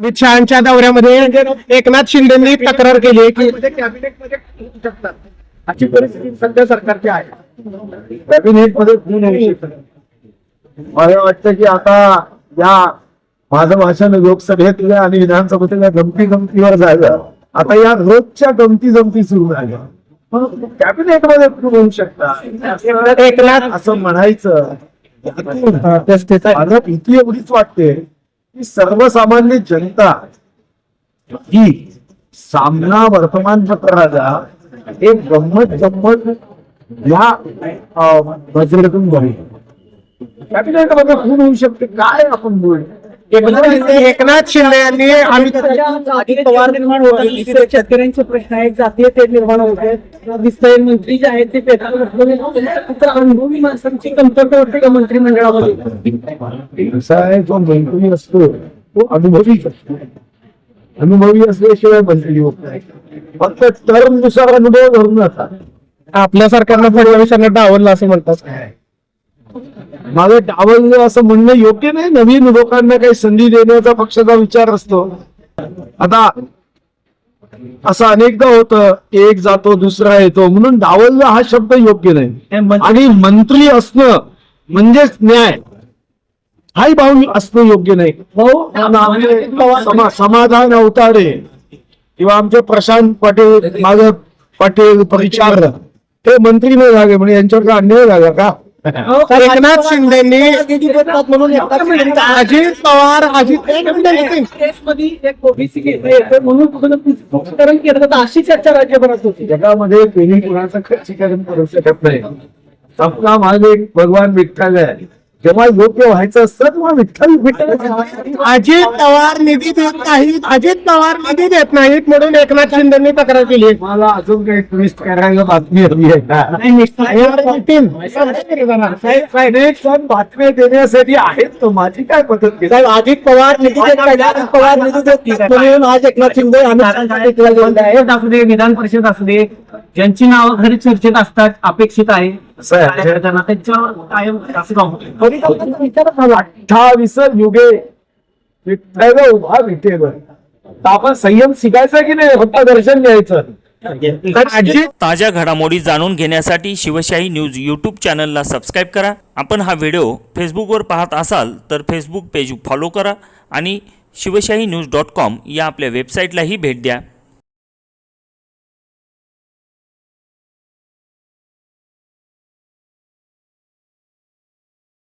अमित शहाच्या दौऱ्यामध्ये एकनाथ शिंदेनी तक्रार केली आहे की कॅबिनेटमध्ये होऊ शकतात. अशी परिस्थिती सध्या सरकारची आहे. कॅबिनेटमध्ये होऊ मला वाटतं की आता या माझं भाषण लोकसभेतल्या आणि विधानसभेतल्या गमती गमतीवर झालं. आता या रोजच्या गमती जमती सुरू झाल्या. कॅबिनेटमध्ये होऊ शकतात एकनाथ असं म्हणायचं. मला भीती एवढीच वाटते की सर्वसामान्य जनता ही सामना वर्तमानपत्राला एक गंमत गंमत या अं, नजरेतून बघू कॅबिनेटमध्ये खूप होऊ शकते. काय आपण बोलू? एकनाथ शिंदे यांनी अमित अजित पवार निर्माण होते तिथे शेतकऱ्यांचे प्रश्न आहेत जातीय ते निर्माण होते दिसतंय मंत्री जे आहेत ते पेट्रोल अनुभवी माणसांची कमतरता वाटते का मंत्रिमंडळामध्ये जो मंत्री असतो तो अनुभवी असतो. अनुभवी असल्याशिवाय मंत्री होत नाही. फक्त टर्मनुसार अनुभव धरून जातात आपल्या सरकारनं फडणवीसांना डावललं असं म्हणतात. माझं डावललं असं म्हणणं योग्य नाही. नवीन लोकांना काही संधी देण्याचा पक्षाचा विचार असतो. आता असं अनेकदा होतं एक जातो दुसरा येतो. म्हणून डावललं हा शब्द योग्य नाही. आणि मंत्री असणं म्हणजेच न्याय. हाही भाव असणं योग्य नाही. समाधान अवताडे किंवा आमचे प्रशांत पाटील माधव पाटील परिचार ते मंत्री नाही झाले म्हणजे यांच्यावर काय अन्याय झाला का? एकनाथ शिंदेनी म्हणून अजित पवार अजित म्हणून केलं अशी चर्चा राज्यभरात होती. जगामध्ये कोणी कुणाचं खर्चीकरण करू शकत नाही. आपला मालिक भगवान विठ्ठल आहे. जेव्हा योग्य व्हायचं असतं तेव्हा विठ्ठल विठ्ठल अजित पवार निधी देत नाहीत अजित पवार निधी देत नाहीत म्हणून एकनाथ शिंदेनी तक्रार केली. मला अजून काही ट्विस्ट करायला बातमी हवी आहे का बातम्या देण्यासाठी आहेत तो माझी काय पद्धत अजित पवार निधी देत नाही अजित पवार निधी देत नाही म्हणून आज एकनाथ शिंदे विधान परिषद असू दे ज्यांची नावं घरी चर्चेत असतात अपेक्षित आहे. कार्यकर्त्यांना त्यांच्यावर कायम असं काम होतं. अठ्ठावीस युगे विठ्ठल उभा विठेवर तर आपण संयम शिकायचा की नाही फक्त दर्शन घ्यायचं ताज्या घडामोडी जाणून घेण्यासाठी शिवशाही न्यूज यूट्यूब चॅनलला सबस्क्राईब करा आपण हा व्हिडिओ फेसबुकवर पाहत असाल तर फेसबुक पेज फॉलो करा आणि शिवशाही न्यूज डॉट कॉम या आपल्या वेबसाईटलाही भेट द्या